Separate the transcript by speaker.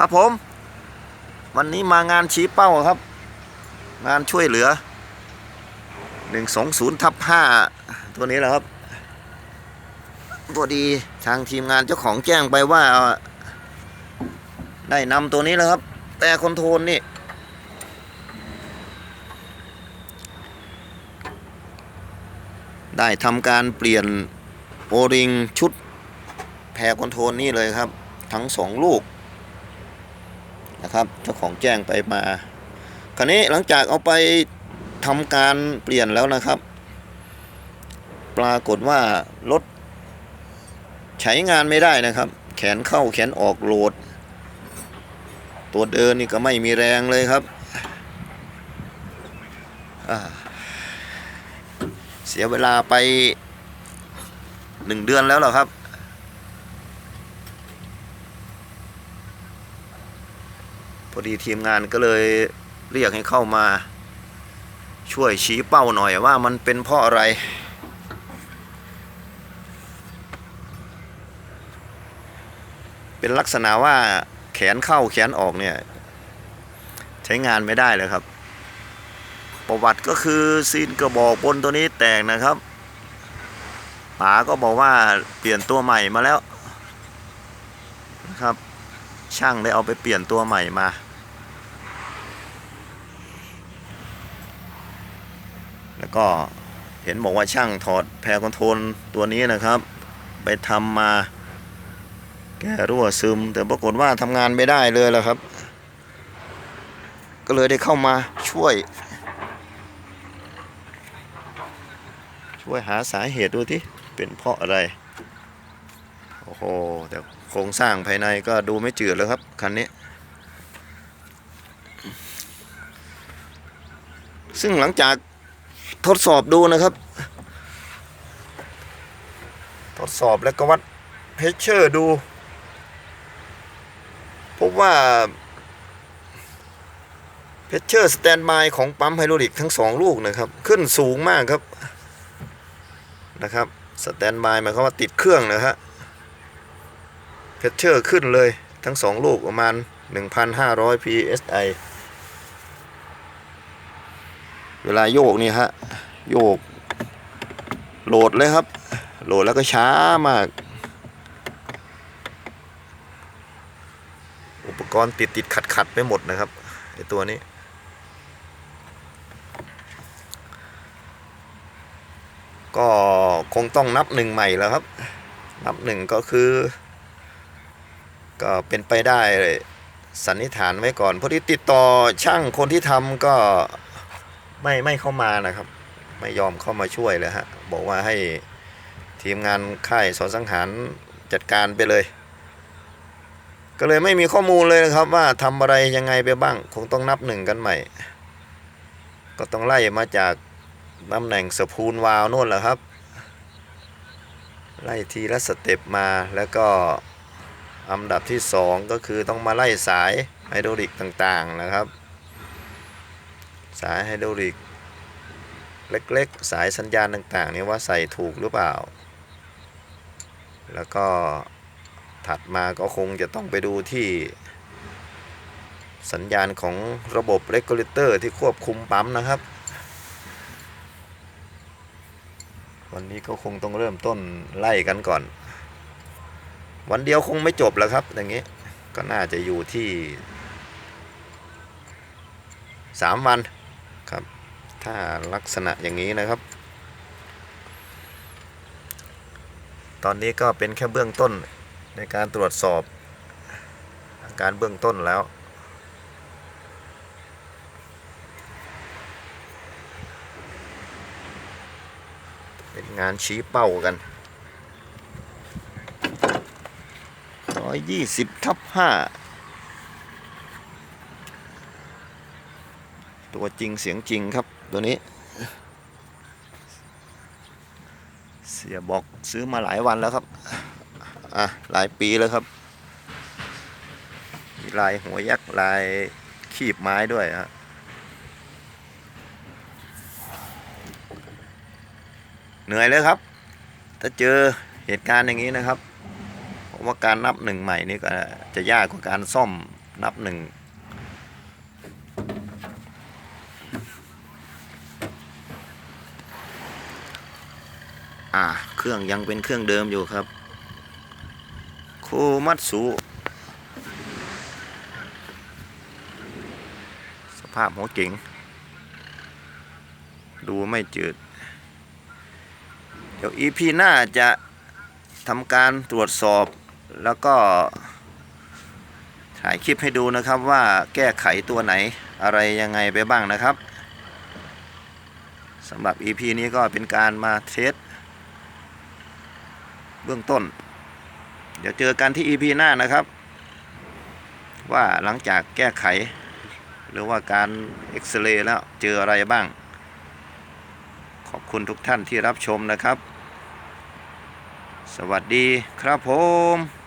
Speaker 1: ครับผม วันนี้มางานชี้เป้าครับ งานช่วยเหลือ120ทับ5ตัวนี้แหละครับพอดีทางทีมงานเจ้าของแจ้งไปว่า ได้นำตัวนี้แล้วครับ แต่คอนโทรลนี่ได้ทำการเปลี่ยนโอริงชุดแพรคอนโทรลนี่เลยครับ ทั้งสองลูก นะครับ เจ้าของแจ้งไปมา คราวนี้หลังจากเอาไปทำการเปลี่ยนแล้วนะครับ ปรากฏว่ารถใช้งานไม่ได้นะครับ แขนเข้าแขนออกโหลด ตัวเดินนี่ก็ไม่มีแรงเลยครับ เสียเวลาไปหนึ่งเดือนแล้วเหรอครับ อดีทีมงานก็เลยเรียกให้เข้ามา ช่วยชี้เป้าหน่อยว่ามันเป็นเพราะอะไร เป็นลักษณะว่าแขนเข้าแขนออกเนี่ย ใช้งานไม่ได้เลยครับ ประวัติก็คือซีนกระบอกบนตัวนี้แตกนะครับป๋าก็บอกว่าเปลี่ยนตัวใหม่มาแล้วนะครับ ช่างได้เอาไปเปลี่ยนตัวใหม่มา แล้วก็เห็นบอกว่าช่างถอดแพรคอนโทรลตัวนี้นะครับ ไปทำมาแก้รั่วซึม แต่ปรากฏว่าทำงานไม่ได้เลยแล้วครับ ก็เลยได้เข้ามาช่วย ช่วยหาสาเหตุดูที่เป็นเพราะอะไร โอ้โห แต่โครงสร้างภายในก็ดูไม่จืดเลยครับ คันนี้ ซึ่งหลังจาก ทดสอบดูนะครับ ทดสอบแล้วก็วัดเพชเชอร์ดูพบว่าเพชเชอร์สแตนบายของปั๊มไฮดรอลิกทั้งสองลูกนะครับ ขึ้นสูงมากครับนะครับสแตนบายหมายความว่าติดเครื่องนะฮะเพชเชอร์ขึ้นเลยทั้งสองลูกประมาณ 1,500 psi เวลาโยกนี่ฮะโยก โหลดเลยครับ โหลดแล้วก็ช้ามาก อุปกรณ์ติดติดขัดขัดไปหมดนะครับไอตัวนี้ก็คงต้องนับหนึ่งใหม่แล้วครับ นับหนึ่งก็คือ ก็เป็นไปได้เลยสันนิษฐานไว้ก่อนเพอดีติดต่อช่างคนที่ทำก็ ไม่ไม่เข้ามานะครับ ไม่ยอมเข้ามาช่วยเลยฮะบอกว่าให้ทีมงานค่ายสอนสังหารจัดการไปเลย ก็เลยไม่มีข้อมูลเลยนะครับว่าทำอะไรยังไงไปบ้าง คงต้องนับหนึ่งกันใหม่ ก็ต้องไล่มาจากตำแหน่งสปูลวาวนู่นแหละครับ ไล่ทีละสเต็ปมาแล้วก็อันดับที่สองก็คือต้องมาไล่สายไฮดรอลิกต่างๆนะครับ สายไฮดรอลิก เล็กๆ สายสัญญาณต่างๆนี่ว่าใส่ถูกหรือเปล่า แล้วก็ถัดมาก็คงจะต้องไปดูที่ สัญญาณของระบบเ e กูเลเตอร์ที่ควบคุมปั๊มนะครับ วันนี้ก็คงต้องเริ่มต้นไล่กันก่อน วันเดียวคงไม่จบแล้วครับ อย่างนี้ก็น่าจะอยู่ที่ 3 วัน ถ้าลักษณะอย่างนี้นะครับ ตอนนี้ก็เป็นแค่เบื้องต้นในการตรวจสอบอาการเบื้องต้นแล้ว เป็นงานชี้เป้ากัน120ทับ5ตัวจริงเสียงจริงครับ ตัวนี้ เสียบอกซื้อมาหลายวันแล้วครับ อะ หลายปีแล้วครับ มีลายหัวยักษ์ลายขีบไม้ด้วยฮะเหนื่อยเลยครับ ถ้าเจอเหตุการณ์อย่างนี้นะครับผมว่าการนับหนึ่งใหม่นี่ก็จะยากกว่าการซ่อมนับหนึ่ง อ่า เครื่องยังเป็นเครื่องเดิมอยู่ครับ โคมัตสุสภาพหัวเก๋งดูไม่จืด เดี๋ยว EP หน้าจะทำการตรวจสอบแล้วก็ถ่ายคลิปให้ดูนะครับว่าแก้ไขตัวไหนอะไรยังไงไปบ้างนะครับสำหรับ EP นี้ก็เป็นการมาเทส เบื้องต้น เดี๋ยวเจอกันที่ EP หน้านะครับ ว่าหลังจากแก้ไข หรือว่าการเอ็กซเรย์แล้วเจออะไรบ้าง ขอบคุณทุกท่านที่รับชมนะครับ สวัสดีครับผม